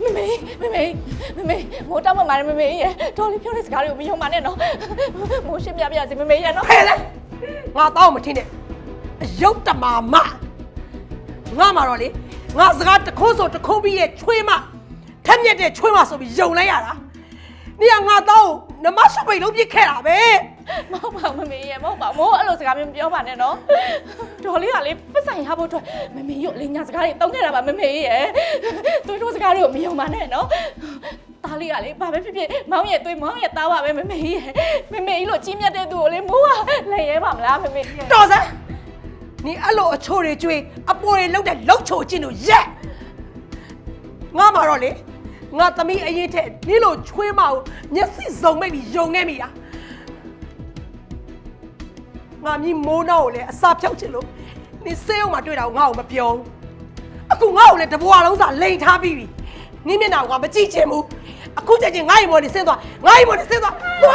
မမေမမေမမေမိုးတောက်မှမာတယ်မမေရဲ့တော်လေးပြောတဲ့စကားတွေကိုမယုံပါနဲ့နော်မိုးရှင်းပြပြစီမမေရဲ့နော်ဖဲလဲငါတောင်းမထင်းနဲ့အယုတ်တမာမငါမှာတော့လေငါစကားတစ်ခုဆိုတစ်ခုပြီးရဲ့ချွေးမထက်မြက်တဲ့ချွေးမဆိုပြီးယုံလိုက်ရတာ နေကငါတောင်းနမရှိတ်ပိတ်လုံးပြစ်ခဲ့တာပဲမဟုတ်ပါဘူးမမေရဲ့မဟုတ်ပါဘူးမိုးအဲ့လိုစကားမျိုးမပြောပါနဲ့နော်တော်လေးကလေပတ်ဆိုင်ရဖို့အတွက်မမေရုပ်လေးညာစကားတွေတောင်းခဲ့တာပါမမေရဲ့သူတို့စကားတွေကိုမယုံပါနဲ့နော်သားလေးကလေဘာပဲဖြစ်ဖြစ်မောင်ရဲ့သွေးမောင်ရဲ့သားပါပဲမမေရဲ့မမေကြီးလို့ကြီးမြတ်တဲ့သူကိုလေမိုးကလည်းရဲပါမလားမမေရဲ့တော်စမ်းနေအဲ့လိုအချိုတွေကျွေးအပေါ်တွေလောက်တဲ့လောက်ချိုချင်းတို့ရက်ငါမှာတော့လေ ငါသမီးအရင်ထက်နင်းလိုချွေးမကိုမျက်စိစုံမိတ်ပြီးယုံခဲ့မိတာငါမြည်မိုးတော့ကိုလည်းအစာဖြောက်ချင်လို့နေစေးအောင်မတွေ့တာကိုငါ့ကိုမပြောဘူးအခုငါ့ကိုလည်းတဘွားလုံးစာလိန်ထားပြီးပြီနင်းမျက်နှာကိုငါမကြည့်ချင်ဘူးအခုချက်ချင်းငါ့အိမ်မော်နေဆင်းသွားငါ့အိမ်မော်နေဆင်းသွားသွား